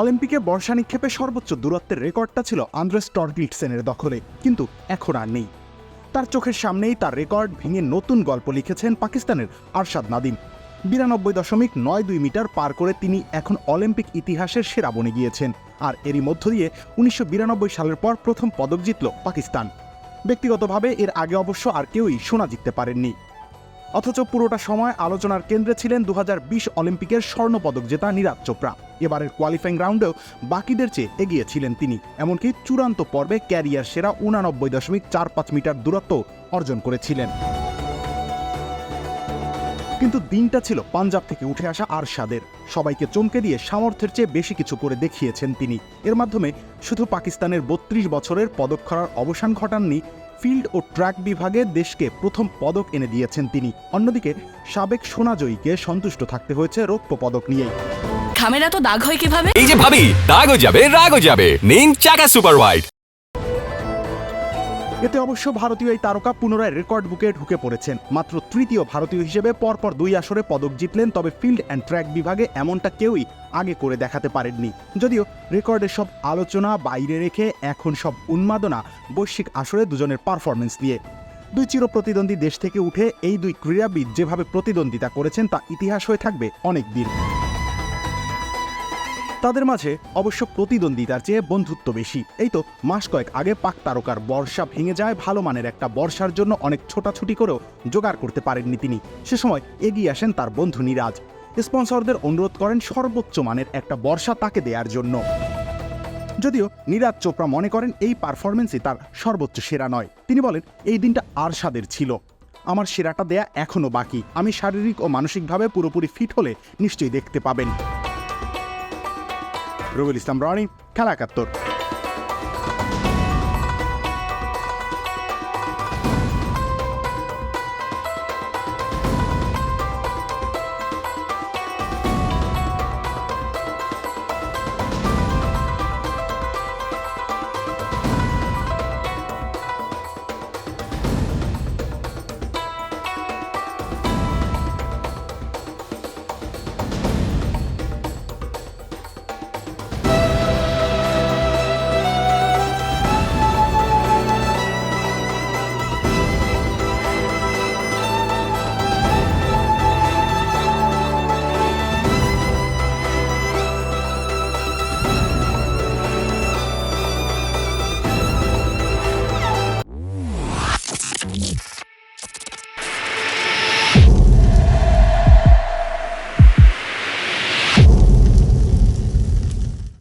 অলিম্পিকে বর্ষা নিক্ষেপে সর্বোচ্চ দূরত্বের রেকর্ডটা ছিল আন্দ্রেস টর্গলিটসেনের দখলে, কিন্তু এখন আর নেই। তার চোখের সামনেই তার রেকর্ড ভেঙে নতুন গল্প লিখেছেন পাকিস্তানের আরশাদ নাদিম। বিরানব্বই দশমিক নয় দুই মিটার পার করে তিনি এখন অলিম্পিক ইতিহাসের সেরা বনে গিয়েছেন, আর এরই মধ্য দিয়ে উনিশশো বিরানব্বই সালের পর প্রথম পদক জিতল পাকিস্তান। ব্যক্তিগতভাবে এর আগে অবশ্য আর কেউই সোনা জিততে পারেননি। অথচ পুরোটা সময় আলোচনার কেন্দ্রে ছিলেন দুহাজার বিশ অলিম্পিকের স্বর্ণপদক জেতা নীরাজ চোপড়া। এবারের কোয়ালিফাইং রাউন্ডেও বাকিদের চেয়ে এগিয়ে ছিলেন তিনি, এমনকি চূড়ান্ত পর্বে ক্যারিয়ার সেরা উনানব্বই দশমিক চার পাঁচ মিটার দূরত্ব অর্জন করেছিলেন। কিন্তু দিনটা ছিল পাঞ্জাব থেকে উঠে আসা আরশাদের। সবাইকে চমকে দিয়ে সামর্থ্যের চেয়ে বেশি কিছু করে দেখিয়েছেন তিনি। এর মাধ্যমে শুধু পাকিস্তানের বত্রিশ বছরের পদক খরার অবসান ঘটাননি ফিল্ড ও ট্র্যাক বিভাগে দেশকে প্রথম পদক এনে দিয়েছেন তিনি। অন্যদিকে সাবেক সোনাজয়ীকে সন্তুষ্ট থাকতে হয়েছে রৌপ্য পদক নিয়েই। খামেরা তো দাগ হয় কীভাবে? এই যে ভাবি দাগ হয়ে যাবে রাগ হয়ে যাবে। নিন চাকা সুপার হোয়াইট এতে অবশ্য ভারতীয় এই তারকা পুনরায় রেকর্ড বুকে ঢুকে পড়েছেন। মাত্র তৃতীয় ভারতীয় হিসেবে পরপর দুই আসরে পদক জিতলেন, তবে ফিল্ড অ্যান্ড ট্র্যাক বিভাগে এমনটা কেউই আগে করে দেখাতে পারেননি। যদিও রেকর্ডের সব আলোচনা বাইরে রেখে এখন সব উন্মাদনা বৈশ্বিক আসরে দুজনের পারফরমেন্স নিয়ে। দুই চির প্রতিদ্বন্দ্বী দেশ থেকে উঠে এই দুই ক্রীড়াবিদ যেভাবে প্রতিদ্বন্দ্বিতা করেছেন, তা ইতিহাস হয়ে থাকবে অনেক দিন। তাদের মাঝে অবশ্য প্রতিদ্বন্দ্বিতার চেয়ে বন্ধুত্ব বেশি। এই তো মাস কয়েক আগে পাক তারকার বর্ষা ভেঙে যায়, ভালো মানের একটা বর্ষার জন্য অনেক ছোটাছুটি করেও জোগাড় করতে পারেননি তিনি। সে সময় এগিয়ে আসেন তার বন্ধু নিরাজ। স্পন্সরদের অনুরোধ করেন সর্বোচ্চ মানের একটা বর্ষা তাকে দেওয়ার জন্য। যদিও নীরাজ চোপড়া মনে করেন এই পারফরমেন্সই তার সর্বোচ্চ সেরা নয়। তিনি বলেন, এই দিনটা আরশাদের ছিল। আমার সেরাটা দেয়া এখনও বাকি। আমি শারীরিক ও মানসিকভাবে পুরোপুরি ফিট হলে নিশ্চয়ই দেখতে পাবেন। রবিউল ইসলাম রনি খেলা একাত্তর